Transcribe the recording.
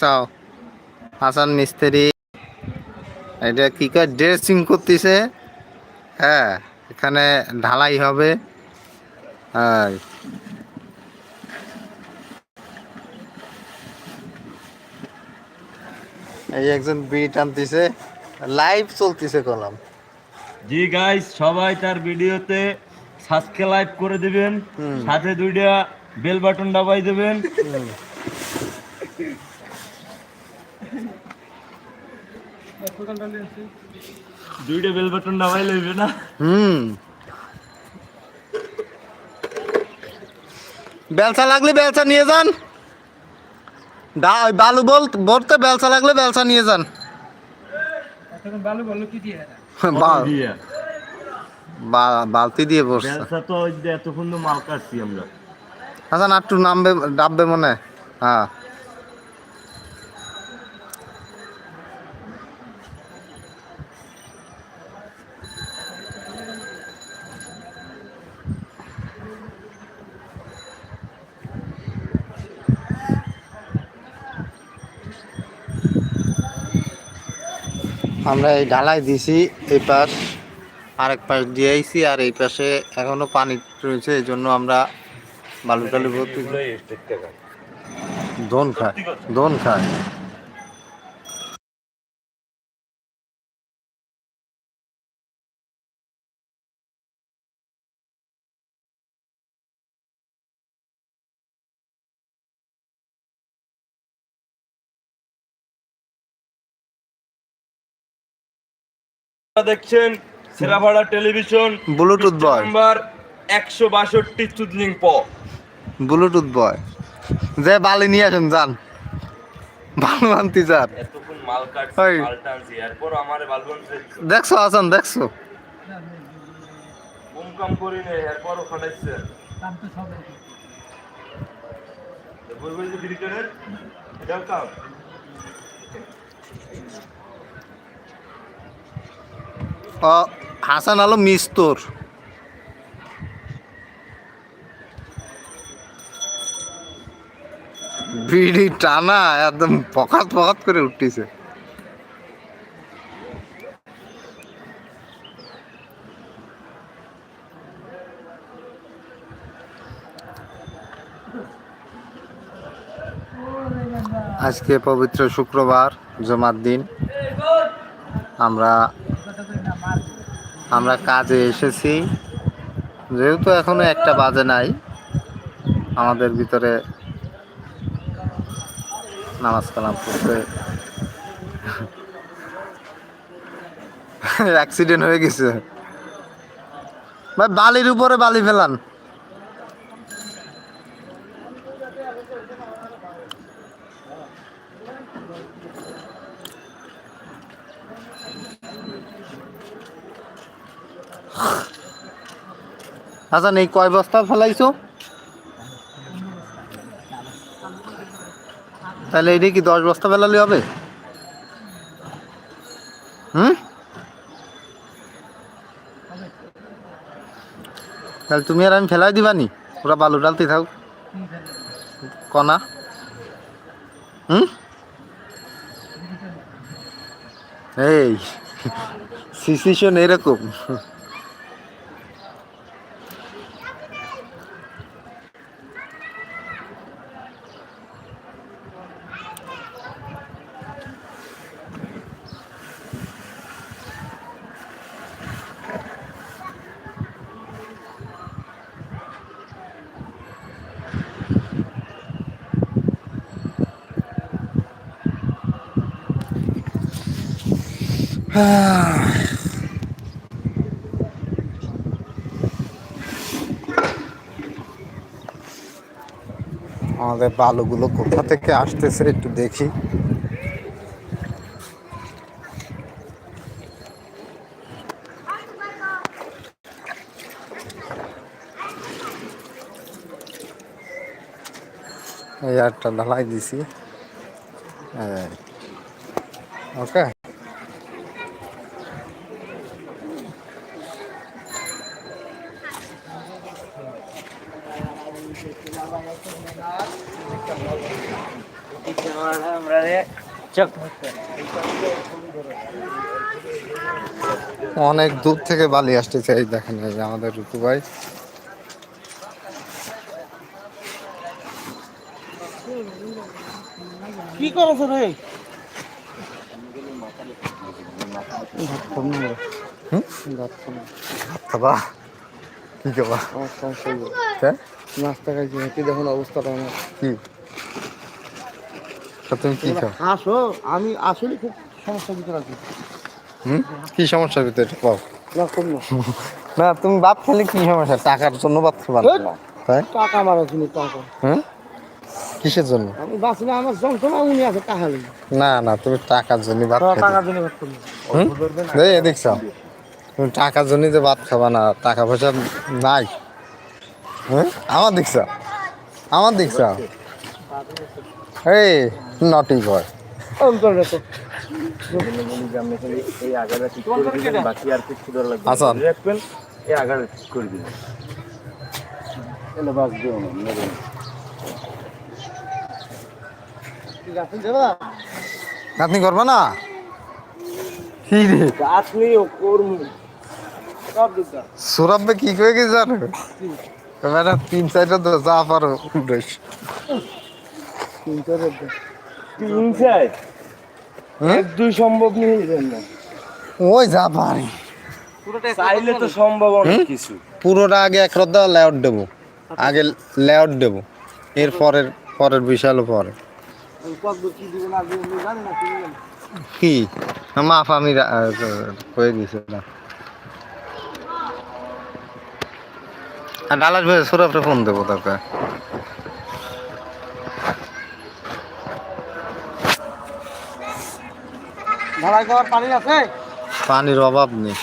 চাও। হাসান মিস্ত্রি। এটা কি কয়? ড্রেসিং করতেছে। হ্যাঁ এখানে ঢালাই হবে। হ্যাঁ। এই একজন বিট আনতেছে। লাইভ চলতেছে কলাম। জি গাইস সবাই তার ভিডিওতে সাবস্ক্রাইব করে দিবেন। সাথে দুইটা বেল বাটন দাবাই দেবেন। দুইটা বেল বাটন লইবে না? হুম। বেলসা লাগলে বেলসা নিয়ে যান। বালু বল বলতে বেলসা লাগলে বেলসা নিয়ে যান। দিয়ে। বালতি দিয়ে বসছে। তো এতক্ষণ মাল কাটছি আমরা। আচ্ছা না একটু নামবে ডাববে মনে হয়? আমরা এই ঢালাই দিছি এই পাশ আরেক পাশ দিয়ে আইসি আর এই পাশে এখনও পানি রয়েছে এই জন্য আমরা বালু টালু ভর্তি দোন খায় দোন খায় দেখছেন সেরাভাড়া টেলিভিশন ব্লুটুথ বয় নাম্বার একশো বাষট্টি চুদলিং প। ব্লুটুথ বয় যে বালি নিয়ে আসেন যান। এরপর বালবন দেখছ আসান দেখছ? কম কাম করি নে এরপরও খাটাইছে। বই বই যে ক্রিকেটের এটাও কাম। হাসান আলো মিস্তর। বিড়ি টানা, একদম পকাত পকাত করে উঠতেছে। আজকে পবিত্র শুক্রবার, জমার দিন। আমরা আমরা কাজে এসেছি। যেহেতু এখনও একটা বাজে নাই, আমাদের ভিতরে নামাজ কালাম পড়তে অ্যাক্সিডেন্ট হয়ে গেছে। ভাই বালির উপরে বালি ফেলান। আচ্ছা এই কয় বস্তা ফেলাইছো? তাহলে এটা কি দশ বস্তা ফেলালে হবে? হুম? তাহলে তুমি আর আমি ফেলাই দিবানি? ওরা বালু ডালতে থাক কনা? হুম? এই, সিচুয়েশন এরকম। আমাদের বালুগুলো কোথা থেকে আসতেছে একটু দেখি। একটা ঢালাই দিছি। ওকে। অনেক দূর থেকে বালি আসতেছে এই দেখেন এই যে আমাদের ঋতু ভাই। কি করছ রে? কি সমস্যা হ্যাঁ? নাস্তা খাইছি। কি দেখুন অবস্থাটা আমার। কি? তুমি কি খাও? হাসো আমি আসলে খুব সমস্যার ভিতরে আছি। হুম? কি সমস্যার ভিতরে? পাও না কম না। না তুমি ভাত খেলে কি সমস্যা? টাকার জন্য ভাত খাবার হেৎ। টাকা মারা শুনি টাকা। হুম? কিসের জন্য? আমি বাঁচলে আমার যন্ত্রণা উনি আছে টাকা না না তুমি টাকার জন্য ভাত খাবে টাকার জন্য ভাত করি হুম? এই দেখছ তুমি টাকার জন্য যে ভাত খাবা না টাকা পয়সা নাই। হ্যাঁ? আমার দেখছ আমার দেখছ এই নটি বাস দিও না মেরে ঠিক দেবা আপনি করব না? কি সুরাব্বে কি করে গেছে জানো? এবারে তিন চারটা তো যা পারো তিনটা রোদ তিন চাই হুম? এক দুই সম্ভব নেই না ওই যা পারি। চাইলে তো সম্ভব অনেক কিছু। পুরোটা আগে এক রদ্দা লেআউট দেবো। আগে লেআউট দেবো। এর পরের পরের বিশাল পরে কি? মাফ আমি কয়ে দিছি আর ডালাস ভাই সুরাফরে ফোন দেবো তাকে পানির অভাব নেই।